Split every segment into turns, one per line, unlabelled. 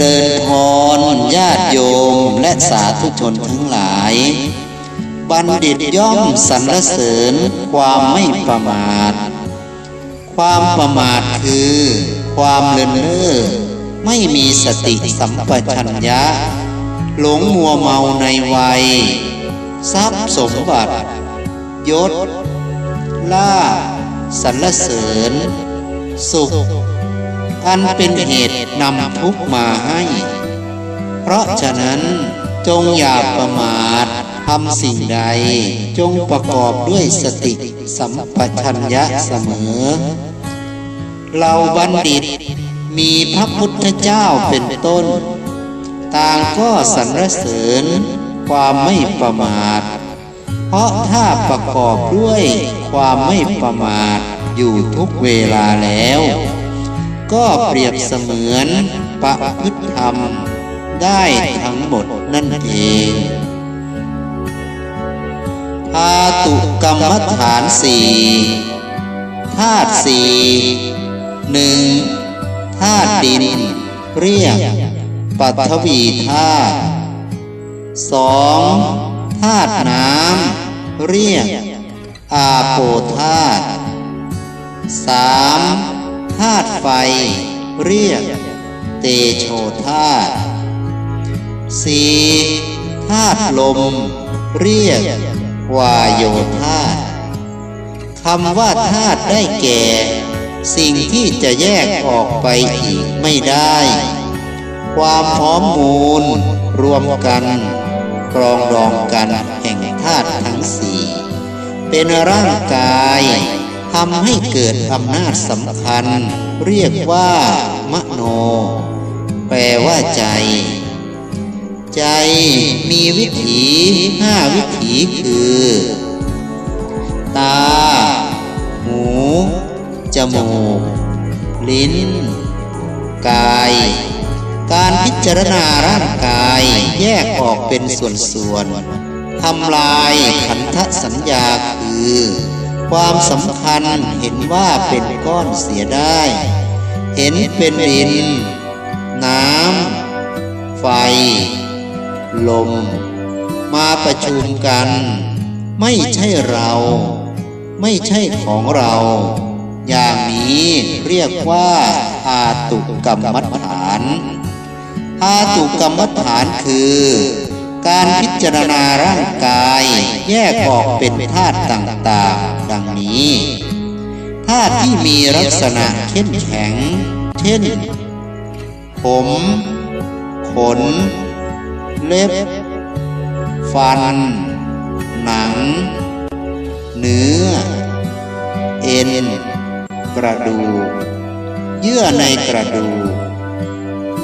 ริญพรญาติโยมและสาธุชนทั้งหลาย บัณฑิตย่อมสรรเสริญความไม่ประมาท ความประมาทคือ ความเลินเล่อไม่มีสติสัมปชัญญะ หลงมัวเมาในวัย ทรัพย์สมบัติ ยศลาสรรเสริญ สุข อันเป็นเหตุนำทุกมาให้ เพราะฉะนั้นจงอย่าประมาททำสิ่งใดจงประกอบด้วยสติสัมปชัญญะเสมอ เราบัณฑิตมีพระพุทธเจ้าเป็นต้น ต่างก็สรรเสริญความไม่ประมาท เพราะถ้าประกอบด้วยความไม่ประมาทอยู่ทุกเวลาแล้ว ก็เปรียบเสมือนประพฤติธรรมได้ทั้งหมดนั่นเองพาตุกรรมฐานสี่ธาตุสี่หนึ่งธาตุดิน เรียกปัทวีธาตุสองธาตุน้ำเรียกอาโปธาตุสาม ธาตุไฟ เรียก เตโชธาตุสีธาตุลม เรียก วายโยธาตุคำว่าธาตุได้แก่ สิ่งที่จะแยกออกไปอีกไม่ได้ ความพร้อมมูล รวมกันกรองดองกันแห่งธาตุทั้งสี่เป็นร่างกาย ทำให้เกิดอำนาจสำคัญ เรียกว่ามโน แปลว่าใจ ใจมีวิถีห้าวิถีคือ ตา หู จมูก ลิ้น กาย การพิจารณาร่างกายแยกออกเป็นส่วนๆทำลายขันธสัญญาคือ ความสำคัญเห็นว่าเป็นก้อนเสียได้ เห็นเป็นดิน น้ำ ไฟ ลม มาประชุมกัน ไม่ใช่เรา ไม่ใช่ของเรา อย่างนี้เรียกว่าอาตุกรรมฐานอาตุกรรมฐานคือ การพิจารณาร่างกายแยกออกเป็นธาตุต่างๆ ดังนี้ธาตุที่มีลักษณะเข้มแข็ง เช่น ผม ขน เล็บ ฟัน หนัง เนื้อ เอ็น กระดูก เยื่อในกระดูก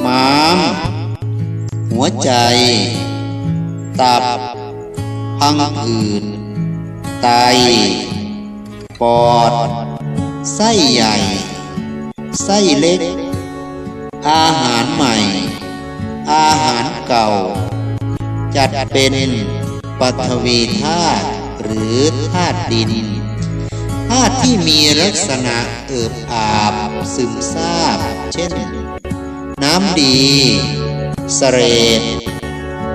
ม้าม หัวใจ ตับ พังผืดไต ปอด ไส้ใหญ่ ไส้เล็ก อาหารใหม่ อาหารเก่า จัดเป็นปัทวีธาตุหรือธาตุดินธาตุที่มีลักษณะเอิบอาบซึมซาบ เช่น น้ำดีเสรด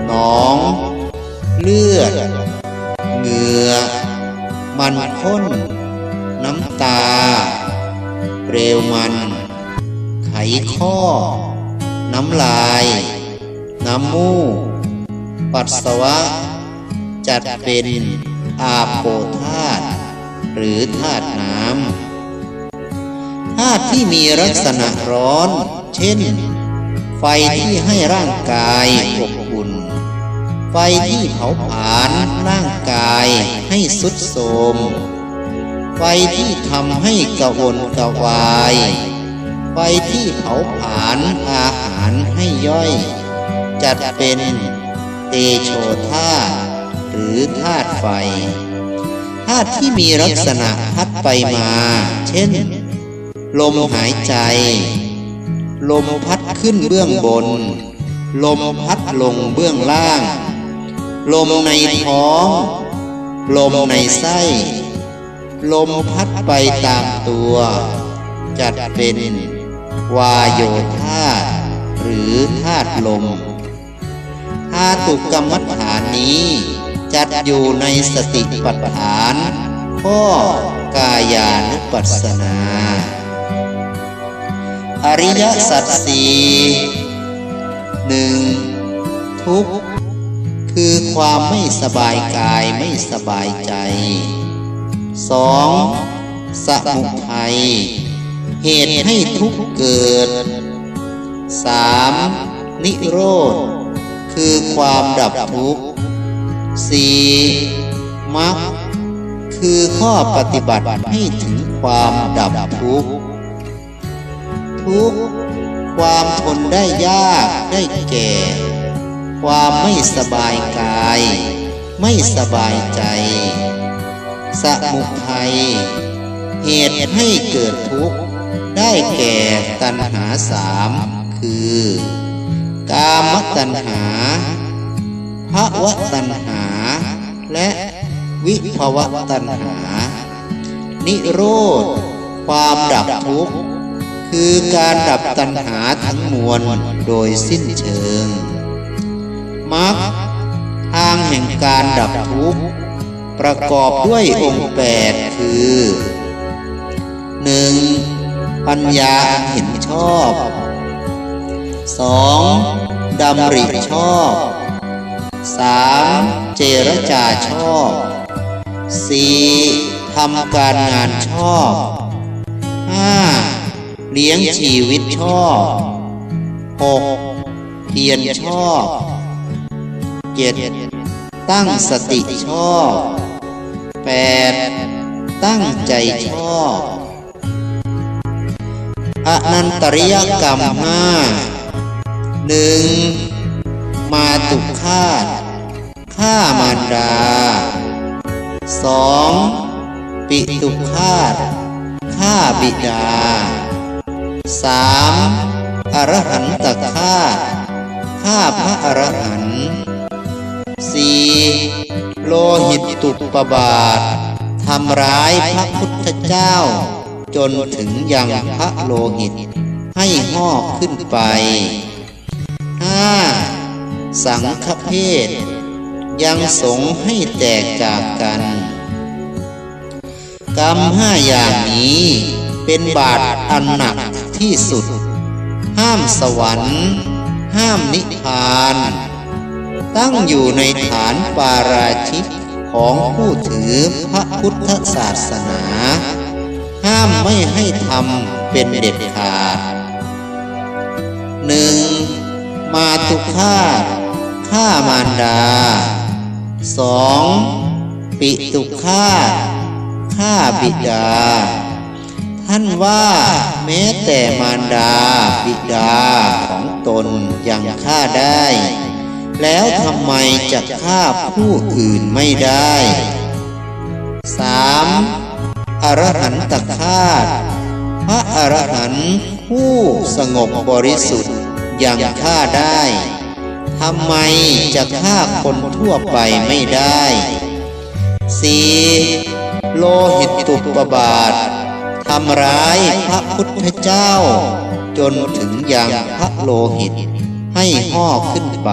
หนอง เลือด เหงื่อ มันข้น น้ำตา เปลวมัน ไขข้อ น้ำลาย น้ำมูก ปัสสาวะ จัดเป็นอาโปธาตุหรือธาตุน้ำธาตุที่มีลักษณะร้อน เช่น ไฟที่ให้ร่างกายอบ ไฟที่เผาผลาญร่างกายให้สุดโทมไฟที่ทำให้กระวนกระวาย ไฟที่เผาผลาญอาหารให้ย่อย จัดเป็นเตโชธาหรือธาตุไฟธาตุที่มีลักษณะพัดไปมา เช่น ลมหายใจ ลมพัดขึ้นเบื้องบน ลมพัดลงเบื้องล่าง ลมในท้อง ลมในไส้ ลมพัดไปตามตัว จัดเป็น วายโยธาหรือธาตุลมธาตุกรรมฐานนี้ จัดอยู่ในสติปัฏฐาน ข้อกายานุปัสสนา อริยสัจสี่หนึ่งทุกข คือความไม่สบายกายไม่สบายใจ 2. สมุทัยเหตุให้ทุกข์เกิด 3. นิโรธ คือความดับทุกข์ 4. มรรคคือข้อปฏิบัติให้ถึงความดับทุกข์ ทุกข์ ความทนได้ยากได้แก่ ความไม่สบายกาย ไม่สบายใจ สมุทัย เหตุให้เกิดทุกข์ ได้แก่ตัณหาสามคือ กามตัณหาภวะตัณหา และวิภวะตัณหา นิโรธ ความดับทุกข์ คือการดับตัณหาทั้งมวลโดยสิ้นเชิง มรรคทางแห่งการดับทุกข์ ประกอบด้วยองค์แปดคือ 1. ปัญญาอันเห็นชอบ 2. ดำริชอบ 3. เจรจาชอบ 4. ทำการงานชอบ 5. เลี้ยงชีวิตชอบ 6. เพียรชอบ 7. ตั้งสติชอบ 8. ตั้งใจชอบอนันตริยกรรมห้าหนึ่งมาตุฆาตฆ่ามารดาสองปิตุฆาตฆ่าบิดาสามอรหันตฆาตฆ่าพระอรหันต์ สี่โลหิตตุปบาททำร้ายพระพุทธเจ้า จนถึงยังพระโลหิต ให้หอกขึ้นไปห้าสังฆเพศยังสงให้แตกจากกัน กรรมห้าอย่างนี้เป็นบาปอันหนักที่สุด ห้ามสวรรค์ ห้ามนิพพาน ตั้งอยู่ในฐานปาราชิกของผู้ถือพระพุทธศาสนา ห้ามไม่ให้ทำเป็นเด็ดขาดหนึ่งมาตุฆาตฆ่ามารดาสองปิตุฆาตฆ่าบิดา ท่านว่าแม้แต่มารดาบิดาของตนยังฆ่าได้ แล้วทำไมจะฆ่าผู้อื่นไม่ได้ 3. อรหันตฆาตพระอรหันต์ผู้สงบบริสุทธิ์ยังฆ่าได้ทำไมจะฆ่าคนทั่วไปไม่ได้ 4. โลหิตตุปบาททำร้ายพระพุทธเจ้า จนถึงอยังพระโลหิตให้ห่อขึ้น ไป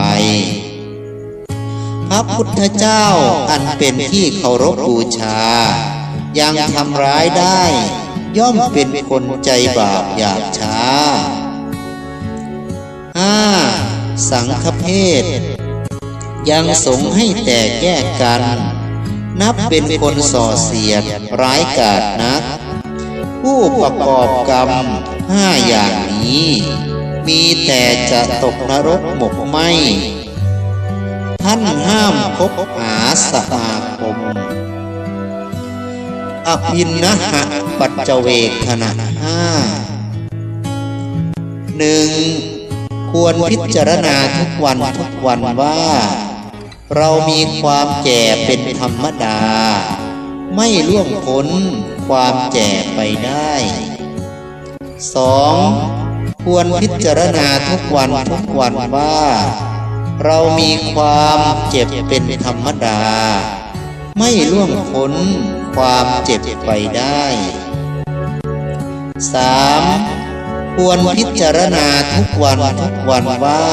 พระพุทธเจ้าอันเป็นที่เคารพบูชา ยังทำร้ายได้ ย่อมเป็นคนใจบาปหยาบช้า 5. สังฆเพศยังสงให้แตกแยกกัน นับเป็นคนส่อเสียดร้ายกาจนัก ผู้ประกอบกรรมห้าอย่างนี้ มีแต่จะตกนรกหมกไหมท่านห้ามคบหาสมาคม อภินนะหะปัจเจเวกขณะห้าหนึ่งควรพิจารณาทุกวันทุกวันว่า เรามีความแก่เป็นธรรมดา ไม่ล่วงพ้นความแก่ไปได้สอง ควรพิจารณาทุกวันทุกวันว่า เรามีความเจ็บเป็นธรรมดา ไม่ล่วงพ้นความเจ็บไปได้ 3. คควรพิจารณาทุกวันทุกวันว่า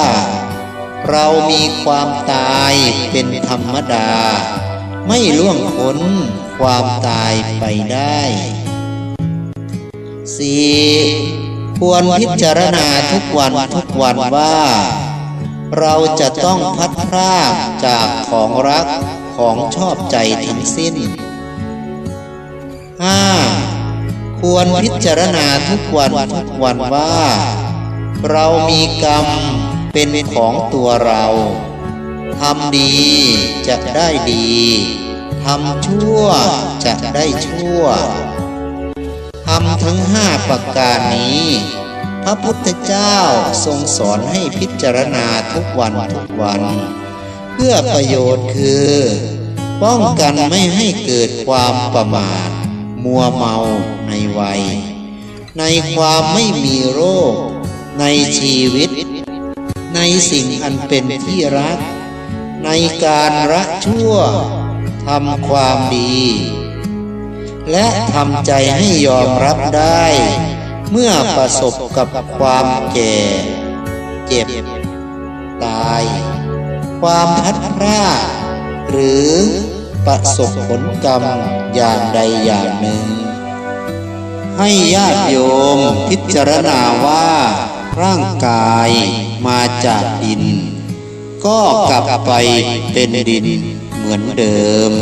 เรามีความตายเป็นธรรมดา ไม่ล่วงพ้นความตายไปได้ 4. ควรพิจารณาทุกวันทุกวันว่า เราจะต้องพัดพรากจากของรักของชอบใจทั้งสิ้น 5. ควรพิจารณาทุกวันทุกวันว่า เรามีกรรมเป็นของตัวเราทำดีจะได้ดีทำชั่วจะได้ชั่ว ทำทั้งห้าประการนี้ พระพุทธเจ้าทรงสอนให้พิจารณาทุกวันทุกวัน เพื่อประโยชน์คือ ป้องกันไม่ให้เกิดความประมาท มัวเมาในวัย ในความไม่มีโรค ในชีวิต ในสิ่งอันเป็นที่รัก ในการละชั่วทำความดี และทำใจให้ยอมรับได้ เมื่อประสบกับความแก่ เจ็บ ตาย ความพัดพรากหรือประสบผลกรรมอย่างใดอย่างหนึ่ง ให้ญาติโยมพิจารณาว่าร่างกายมาจากดิน ก็กลับไปเป็นดินเหมือนเดิม